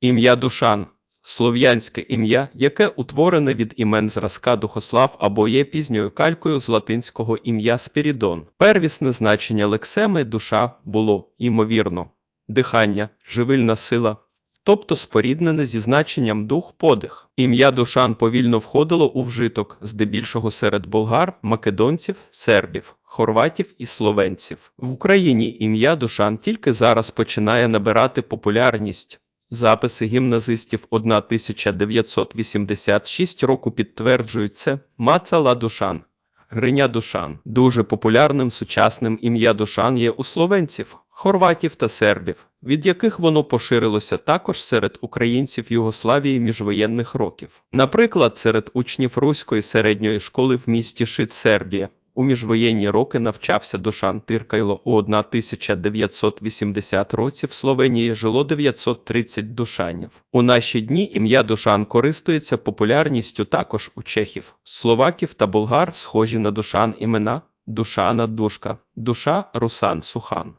Ім'я Душан слов'янське ім'я, яке утворене від імен зразка Духослав або є пізньою калькою з латинського ім'я Спірідон. Первісне значення лексеми душа було, ймовірно, дихання, живильна сила, тобто споріднене зі значенням дух подих. Ім'я Душан повільно входило у вжиток, здебільшого серед болгар, македонців, сербів, хорватів і словенців. В Україні ім'я Душан тільки зараз починає набирати популярність. Записи гімназистів 1986 року підтверджують це Мацала Душан. Гриня Душан. Дуже популярним сучасним ім'я Душан є у словенців, хорватів та сербів, від яких воно поширилося також серед українців Югославії міжвоєнних років. Наприклад, серед учнів Руської середньої школи в місті Шит Сербія. У міжвоєнні роки навчався Душан Тиркайло у 1980 році в Словенії жило 930 душанів. У наші дні ім'я Душан користується популярністю також у чехів, словаків та болгар, схожі на Душан імена Душана Душка, Душа Русан Сухан.